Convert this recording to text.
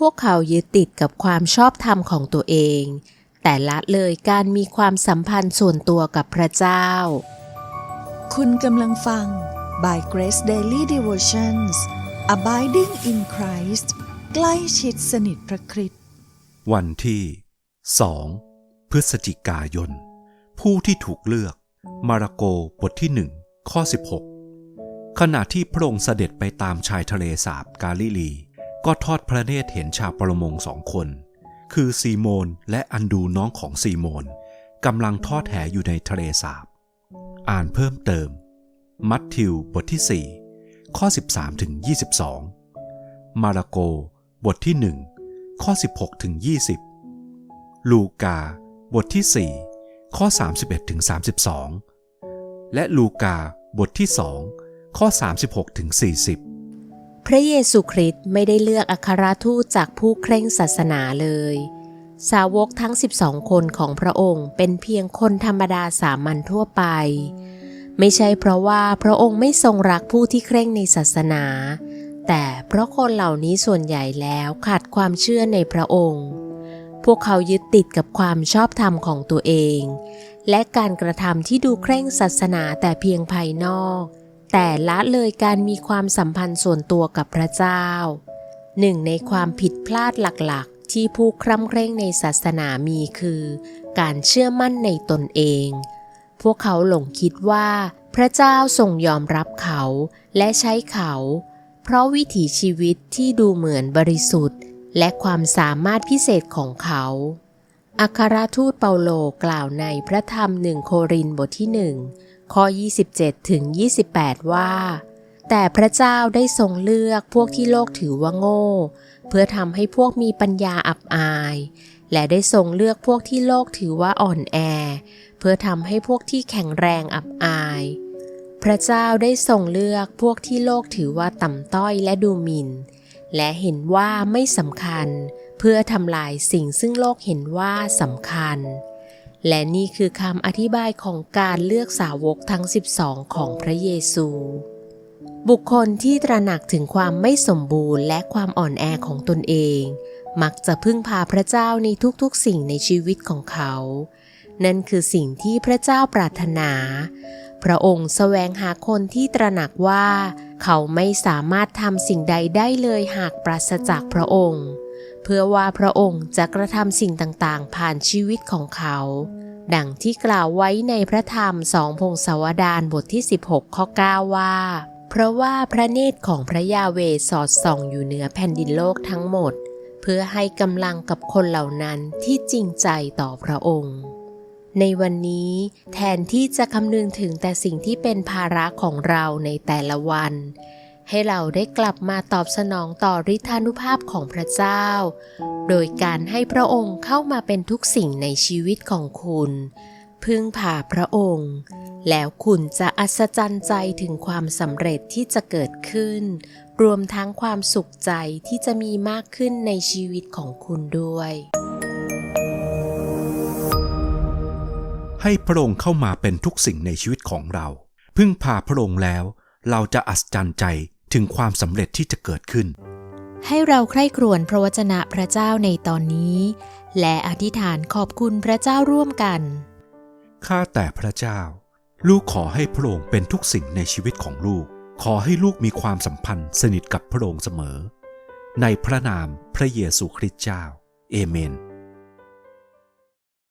พวกเขายึดติดกับความชอบธรรมของตัวเอง แต่ละเลยการมีความสัมพันธ์ส่วนตัวกับพระเจ้า คุณกำลังฟัง by Grace Daily Devotions Abiding in Christ ใกล้ชิดสนิทพระคริสต์วันที่ 2 พฤศจิกายน ผู้ที่ถูกเลือก มาระโกบทที่หนึ่งข้อ 16 ขณะที่พระองค์เสด็จไปตามชายทะเลสาบกาลิลี ก็ทอดพระเนตรเห็นชาวประมงสองคน คือซีโมนและอันดูน้องของซีโมนกำลังทอดแหอยู่ในทะเลสาบ อ่านเพิ่มเติม มัทธิวบทที่ 4 ข้อ 13ถึง22 มาระโก บทที่ 1 ข้อ 16ถึง20 ลูกา บทที่ 4 ข้อ 31ถึง32 และลูกา บทที่ 2 ข้อ 36ถึง40 พระเยซูคริสต์ไม่ได้เลือกอัครทูตจากผู้เคร่งศาสนาเลย สาวกทั้ง 12 คนของพระองค์เป็นเพียงคนธรรมดาสามัญทั่วไป ไม่ใช่เพราะว่าพระองค์ไม่ทรงรักผู้ที่เคร่งในศาสนา แต่เพราะคนเหล่านี้ส่วนใหญ่แล้วขาดความเชื่อในพระองค์ พวกเขายึดติดกับความชอบธรรมของตัวเอง และการกระทำที่ดูเคร่งศาสนาแต่เพียงภายนอก แต่ละเลยการมีความสัมพันธ์ส่วนตัวกับพระเจ้า หนึ่งในความผิดพลาดหลักๆ ที่ผู้คร่ำเคร่งในศาสนามีคือ การเชื่อมั่นในตนเอง พวกเขาหลงคิดว่า พระเจ้าทรงยอมรับเขาและใช้เขา เพราะวิถีชีวิตที่ดูเหมือนบริสุทธิ์ และความสามารถพิเศษของเขาอัครทูตเปาโลกล่าวในพระธรรมหนึ่งโครินบทที่หนึ่ง ข้อ 27 ถึง 28 ว่า แต่พระเจ้าได้ทรงเลือกพวกที่โลกถือว่าโง่ เพื่อทำให้พวกมีปัญญาอับอาย และได้ทรงเลือกพวกที่โลกถือว่าอ่อนแอ เพื่อทำให้พวกที่แข็งแรงอับอาย พระเจ้าได้ทรงเลือกพวกที่โลกถือว่าต่ำต้อยและดูหมิ่น และเห็นว่าไม่สำคัญ เพื่อทำลายสิ่งซึ่งโลกเห็นว่าสำคัญ และนี่คือคำอธิบายของการเลือกสาวกทั้ง 12 ของพระเยซู บุคคลที่ตระหนักถึงความไม่สมบูรณ์และความอ่อนแอของตนเอง มักจะพึ่งพาพระเจ้าในทุกๆ สิ่งในชีวิตของเขา นั่นคือสิ่งที่พระเจ้าปรารถนา พระองค์แสวงหาคนที่ตระหนักว่า เขาไม่สามารถทำสิ่งใดได้เลยหากปราศจากพระองค์ พื่อว่าพระองค์จะกระทำสิ่งต่างๆ ผ่านชีวิตของเขา ดังที่กล่าวไว้ในพระธรรมสองพงศาวดารบทที่ 16 ข้อ 9 ว่า เพราะว่าพระเนตรของพระยาเวสอดส่องอยู่เหนือแผ่นดินโลกทั้งหมด เพื่อให้กำลังกับคนเหล่านั้นที่จริงใจต่อพระองค์ในวันนี้แทนที่จะคำนึงถึงแต่สิ่งที่เป็นภาระของเราในแต่ละวัน ให้เราได้กลับมาตอบสนองต่อฤทธานุภาพของพระเจ้า โดยการให้พระองค์เข้ามาเป็นทุกสิ่งในชีวิตของคุณ พึ่งพาพระองค์ แล้วคุณจะอัศจรรย์ใจถึงความสำเร็จที่จะเกิดขึ้น รวมทั้งความสุขใจที่จะมีมากขึ้นในชีวิตของคุณด้วย ให้พระองค์เข้ามาเป็นทุกสิ่งในชีวิตของเรา พึ่งพาพระองค์แล้วเราจะอัศจรรย์ใจ ถึงความสำเร็จที่จะเกิดขึ้น ให้เราใคร่ครวญพระวจนะพระเจ้าในตอนนี้ และอธิษฐานขอบคุณพระเจ้าร่วมกัน ข้าแต่พระเจ้า ลูกขอให้พระองค์เป็นทุกสิ่งในชีวิตของลูก ขอให้ลูกมีความสัมพันธ์สนิทกับพระองค์เสมอ ในพระนามพระเยซูคริสต์เจ้า เอเมน